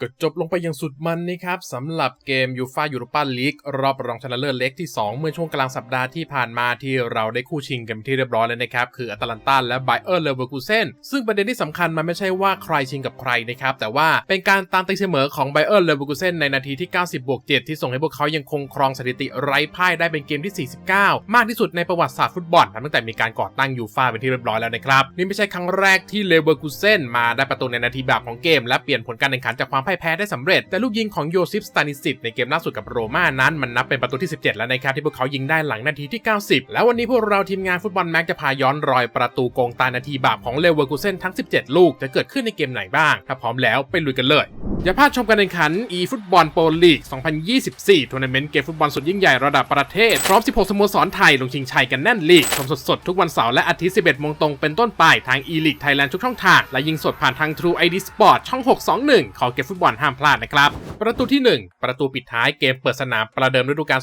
ก็จบลงไปอย่างสุดมันนะครับสำหรับเกมยูฟายูโรปาลีกรอบรองชนะเลิศเล็กที่ 2 เมื่อช่วงกลางสัปดาห์ที่ผ่านมาที่เราได้คู่ชิงกันที่เรียบร้อยแล้วนะครับคืออัตแลนตาและไบเออร์เลเวอร์คูเซนซึ่งประเด็นที่สำคัญมันไม่ใช่ว่าใครชิงกับใครนะครับแต่ว่าเป็นการตามตีเสมอของไบเออร์เลเวอร์คูเซนในนาทีที่ 90บวก7ที่ส่งให้พวกเขายังคงครองสถิติไร้พ่ายได้เป็นเกมที่ 49 มากที่สุดในประวัติศาสตร์ฟุตบอลตั้งแต่มีการก่อตั้งยูฟาเป็นที่เรียบร้อยแล้วนะครับนี่ไม่ใช่ครั้งแรกที่เลเวอร์คูเซนมาได้ประตูในนาทีแบบของเกม และเปลี่ยนผลการแข่งขันจากความพ่ายแพ้ได้สำเร็จ แต่ลูกยิงของโยซิฟสตานิสิตในเกมล่าสุดกับโรม่านั้นมันนับเป็นประตูที่ 17 แล้วนะครับที่พวกเขายิงได้หลังนาทีที่ 90 แล้ววันนี้พวกเราทีมงานฟุตบอลแม็กจะพาย้อนรอยประตูโกงตานาทีบาปของเลเวอร์กูเซนทั้ง 17 ลูกจะเกิดขึ้นในเกมไหนบ้าง ถ้าพร้อมแล้วไปลุยกันเลยอย่าพลาดชมการแข่งขัน e ฟุตบอลโปรลีก 2024 ทัวร์นาเมนต์เกมฟุตบอลสุดยิ่งใหญ่ระดับประเทศ พร้อม 16 สโมสรไทย ลงชิงชัยกันแน่นลีก ชมสดๆ ทุกวันเสาร์และอาทิตย์ 11 โมงตรงเป็นต้นไป ทาง e League Thailand ทุกช่องทาง และยิงสดผ่านทาง True ID Sport ช่อง 621 ขอเกมฟุตบอลห้ามพลาดนะครับ ประตูที่ 1 ประตูปิดท้ายเกมเปิดสนามประเดิมฤดูกาล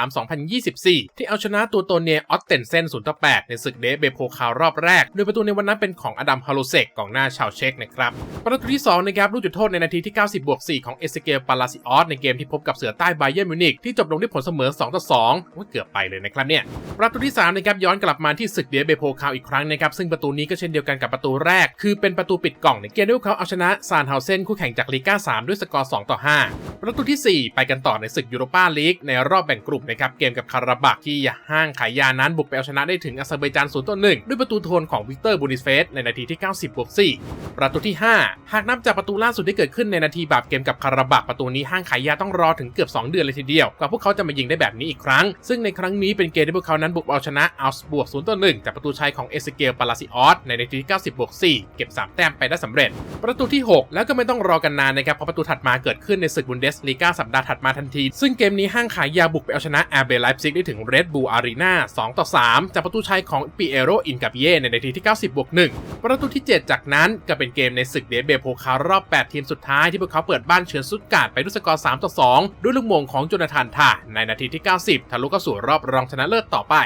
2023-2024 ที่เอาชนะตัวโตเนียออสเตนเซน0ต่อ8ในศึกเดฟเบโพคาวรอบแรก โดยประตูในวันนั้นเป็นของอดัมฮาโลเซกกองหน้าชาวเช็กนะครับ ประตูที่2นะครับลูกจุดโทษในนาทีที่ 90บวก4ของเอสเกลปาลาซิออสในเกมที่พบกับเสือใต้ไบเยอร์มิวนิกที่จบลงด้วยผลเสมอ2ต่อ2ว่าเกือบไปเลยนะครับเนี่ยประตูที่3นะครับย้อนกลับมาที่ศึกเดฟเบโพคาวอีกครั้งนะครับซึ่งประตูนี้ก็เช่นเดียวกันกับประตูแรก คือเป็นประตูปิดกล่องในเกมที่พวกเขาเอาชนะซานเฮาเซนคู่แข่งจากลีกา3 ด้วยสกอร์ 2 ต่อ 5 ประตูที่ 4 ไปกันต่อในศึกยูโรปาลีกในรอบแบ่งกลุ่มนะครับ เกมกับคาราบักที่ห้างขายยานั้นบุกไปเอาชนะได้ถึงอาเซอร์ไบจาน0ต่อ1ด้วยประตูโทนของวิกเตอร์บูนิเฟสในนาทีที่ 90บวก4ประตูที่ 5 หากนับจากประตูล่าสุดที่เกิดขึ้นในนาทีบาปเกมกับคาราบักประตูนี้ห้างขายยาต้องรอถึงเกือบ 2 เดือนเลยทีเดียวกว่าพวกเขาจะมายิงได้แบบนี้อีกครั้ง ซึ่งในครั้งนี้เป็นเกมที่พวกเขานั้นบุกเอาชนะอัลส์บวก0ต่อ1จากประตูชัยของเอสเกลปาลาซิออสในนาทีที่90บวก4เก็บ 3 แต้มไปได้สำเร็จ ประตูที่ 6 แล้วก็ไม่ต้องรอกันนานนะครับเพราะประตูถัดมาเกิดขึ้นในศึกบุนเดสลีกาสัปดาห์ถัดมาทันที ซึ่งเกมนี้ห้างขายยาบุกไปเอาชนะแอร์เบลไลฟ์ซิกได้ถึงเรดบูอารีนา2ต่อ3 จากประตูชัยของปีเอโรอินกับเย่ในนาทีที่ 90บวก1ประตูที่ 7 จากนั้นก็เป็นเกมในศึกเดเบโพคารอบ 8 ทีมสุดท้ายที่พวกเขาเปิดบ้านเชิญสุดกาดไปด้วยสกอร์3ต่อ2ด้วยลูกมงของโจนาธานทาในนาทีที่ 90ทะลุเข้าสู่รอบรองชนะเลิศต่อไป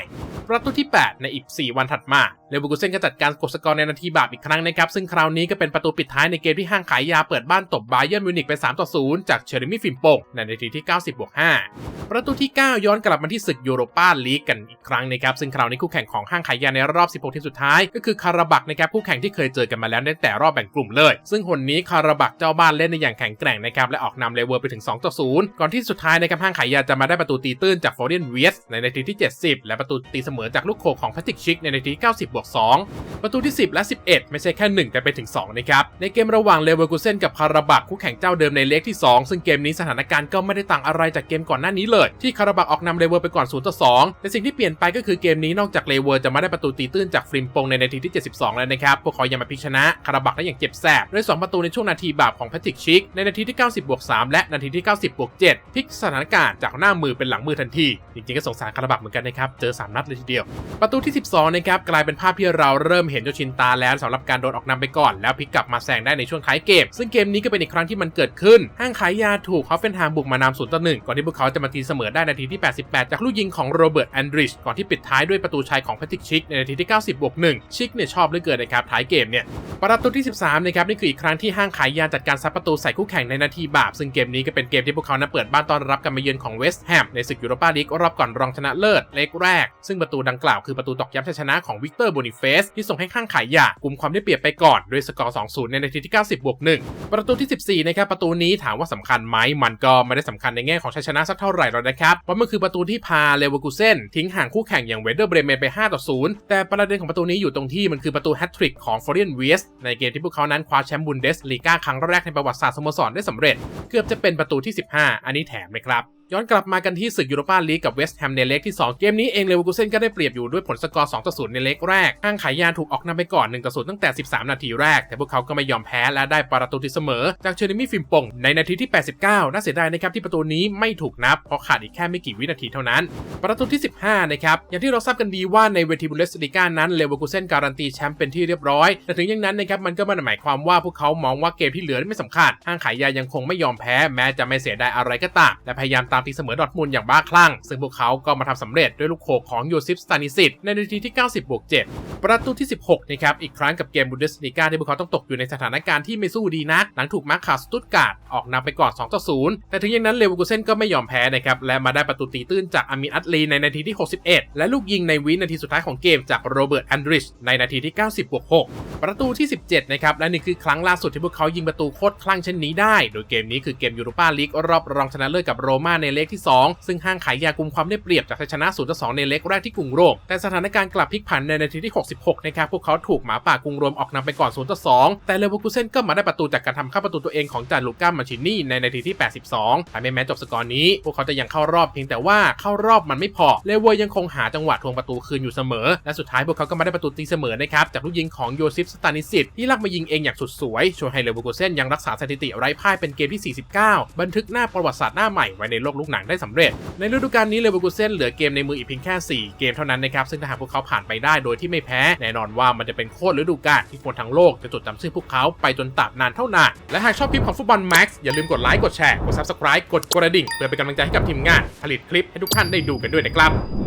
ประตูที่ 8 ในอีก 4 วันถัดมาเลเวอร์กูเซนก็จัดการกดสกอร์ในนาทีบาปอีกครั้งนะครับ ซึ่งคราวนี้ก็เป็นประตูปิดท้ายในเกมที่ห้างขายยาเปิดบ้านตบบาเยิร์นมิวนิกไป3ต่อ0จากเชอร์มี่ฟิมโปงในนาทีที่ 90บวก5ประตูที่ 9 ย้อนกลับมาที่ศึกยูโรปาลีกกันอีกครั้งนะครับ ซึ่งคราวนี้คู่แข่งของห้างขายยาในรอบ 16 ทีมสุดท้าย ก็คือคาราบักนะครับคู่แข่งที่เคยเจอกันมาแล้วในแต่รอบแบ่งกลุ่มเลย ซึ่งหนนี้คาราบักเจ้าบ้านเล่นในอย่างแข็งแกร่งนะครับและออกนำเลเวอร์ไปถึง2ต่อ0ก่อนที่สุดท้ายนะครับห้างขายยาจะมาได้ประตูตีตื้นจากฟอร์เดนเวสในนาทีที่ 70 และประตูตีเสมอจากลูกโขกของแพทริกชิกในนาที 90 บวก 2 ประตูที่ 10 และ 11 ไม่ใช่แค่ 1 แต่ไปถึง 2 นะครับ ในเกมระหว่างเลเวอร์กูเซนกับคาราบักคู่แข่งเจ้าเดิมในเล็กที่ 2 ซึ่งเกมนี้สถานการณ์ก็ไม่ได้ต่างอะไรจากเกมก่อนหน้านี้เลย ที่คาราบักออกนำเลเวอร์ไปก่อน0ต่อ2แต่สิ่งที่เปลี่ยนไปก็คือเกมนี้นอกจากเลเวอร์จะมาได้ประตูตีตื้นจากฟริมปงในนาทีที่ 72 แล้วนะครับพวกเขายังมาพิชนะคาราบักได้อย่างเจ็บแสบด้วย2ประตูในช่วงนาทีบาปของแพทริกชิกในนาทีที่ 90บวก3และนาทีที่ 90บวก7พลิกสถานการณ์จากหน้ามือเป็นหลังมือทันทีจริงๆก็สงสารคาราบักเหมือนกันนะครับเจอ3นัดเลยทีเดียว ประตูที่ 12 นะครับกลายเป็นภาพที่เราเริ่มเห็นเจ้าชินตาแล้วสำหรับการโดนออกนำไปก่อน แล้วพลิกกลับมาแซงได้ในช่วงท้ายเกม ซึ่งเกมนี้ก็เป็นอีกครั้งที่มันเกิดขึ้น ห้างขายยาถูกฮอฟเฟนไฮม์บุกมานำศูนย์ต่อหนึ่งก่อนที่พวกเขาจะมาตีเสมอได้นาทีที่ 88 จากลูกยิงของโรเบิร์ตแอนดริชก่อนที่ปิดท้ายด้วยประตูชัยของแพทริกชิกในนาทีที่ 90บวก1ชิกเนี่ยชอบเหลือเกินนะครับท้ายเกมเนี่ยประตูที่ 13 นะครับนี่คืออีกครั้งที่ห้างขายยาจัดการซัดประตูใส่คู่แข่งในนาทีบาปซึ่งเกมนี้ก็เป็นเกมที่พวกเขานั้นเปิดบ้านต้อนรับการมาเยือนของเวสต์แฮมในศึกยูโรปาลีกรอบก่อนรองชนะเลิศเล็กแรกซึ่งประตูดังกล่าวคือประตูตอกย้ำชัยชนะของวิกเตอร์โบนิเฟสที่ส่งให้ข้างขายยากลุ่มความได้เปรียบไปก่อนด้วยสกอร์ 2-0 ในนาทีที่ 90บวก1ประตูที่ 14 นะครับ ประตูนี้ถามว่าสำคัญไหมมันก็ไม่ได้สำคัญในแง่ของชัยชนะสักเท่าไหร่หรอกนะครับ เพราะมันคือประตูที่พาเลเวอร์กูเซนทิ้งห่างคู่แข่งอย่างเวเดอร์เบรเมนไป 5 ต่อ 0 แต่ประเด็นของประตูนี้อยู่ตรงที่มันคือประตูแฮตทริกของฟอร์เรนเวสในเกมที่พวกเขานั้นคว้าแชมป์บุนเดสลีกาครั้งแรกในประวัติศาสตร์สโมสรได้สำเร็จ เกือบจะเป็นประตูที่ 15 อันนี้แถมเลยครับ ย้อนกลับมากันที่ศึกยูโรปาลีกกับเวสต์แฮมในเล็กที่ 2 เกมนี้เองเลเวอร์กูเซนก็ได้เปรียบอยู่ด้วยผลสกอร์2ต่อ0ในเล็กแรกห้างขายยาถูกออกนำไปก่อน1ต่อ0ตั้งแต่ 13 นาทีแรก แต่พวกเขาก็ไม่ยอมแพ้และได้ประตูที่เสมอ จากเชอร์นิมี่ฟิมปงในนาทีที่ 89 น่าเสียดายนะครับที่ประตูนี้ไม่ถูกนับเพราะขาดอีกแค่ไม่กี่วินาทีเท่านั้น ประตูที่ 15 นะครับอย่างที่เราทราบกันดีว่าในเวทีบุนเดสลีกานั้นเลเวอร์กูเซนการันตีแชมป์เป็นที่เรียบร้อยแต่ถึงอย่างนั้นนะครับมันก็ไม่ได้หมายความว่าพวกเขามองว่าเกมที่เหลือไม่สำคัญห้างขายยายังคงไม่ยอมแพ้แม้จะไม่เสียดายอะไรก็ตามและพยายามตามามตีเสมอดอทมุนด์อย่างบ้าคลั่ง ซึ่งพวกเขาก็มาทำสำเร็จด้วยลูกโขกของโยซิฟสตานิสิตในนาทีที่ 90บวก7ประตูที่ 16นะครับอีกครั้งกับเกมบุนเดสลีกาที่พวกเขาต้องตกอยู่ในสถานการณ์ที่ไม่สู้ดีนัก หลังถูกมาร์คาสตุตการ์ดออกนำไปก่อน2ต่อ0แต่ถึงอย่างนั้นเลเวอร์กูเซนก็ไม่ยอมแพ้นะครับและมาได้ประตูตีตื้นจากอามินอัตลีในนาทีที่ 61 และลูกยิงในวินาทีสุดท้ายของเกมจากโรเบิร์ตแอนดริชในนาทีที่ 90บวก6 ประตูที่ 17 นะครับ และนี่คือครั้งล่าสุดที่พวกเขายิงประตูโคตรคลั่งเช่นนี้ได้ โดยเกมนี้คือเกมยูโรปาลีกรอบรองชนะเลิศกับโรม่าในเลกที่ 2 ซึ่งห้างขายยากุมความได้เปรียบจากชัยชนะ0ต่อ2ในเลกแรกที่กรุงโรมแต่สถานการณ์กลับพลิกผันในนาทีที่ 66 นะครับ พวกเขาถูกหมาป่ากรุงโรมออกนำไปก่อน0ต่อ2แต่เลเวอร์คูเซนก็มาได้ประตูจากการทำเข้าประตูตัวเองของจานลูก้ามาชินี่ในนาทีที่ 82แต่แม้จบสกอร์นี้ พวกเขาจะยังเข้ารอบเพียงแต่ว่าเข้ารอบมันไม่พอเลเวอร์ยังคงหาจังหวะทวงประตูคืนอยู่เสมอ และสุดท้ายพวกเขาก็มาได้ประตูตีเสมอนะครับจากลูกยิงของโยซิฟสตานิสิตที่ลักมายิงเองอย่างสุดสวยชวยให้เลเวอร์คูเซนยังรักษาสถิติไร้พ่ายเป็นเกมที่ 49 บันทึกหน้าประวัติศาสตร์หน้าใหม่ไว้ในโลกลูกหนังได้สำเร็จ ในฤดูกาลนี้เลเวอร์คูเซนเหลือเกมในมืออีกเพียงแค่ 4 เกมเท่านั้นนะครับซึ่งถ้าหากพวกเขาผ่านไปได้โดยที่ไม่แพ้แน่นอนว่ามันจะเป็นโคตรฤดูกาลที่คนทั้งโลกจะจดจำชื่อพวกเขาไปจนตราบนานเท่านานและหากชอบคลิปของฟุตบอลแม็กซ์อย่าลืมกดไลค์กดแชร์กด subscribe กดกระดิ่งเพื่อเป็นกำลังใจให้กับทีมงานผลิตคลิปให้ทุกท่านได้ดูกันด้วยนะครับ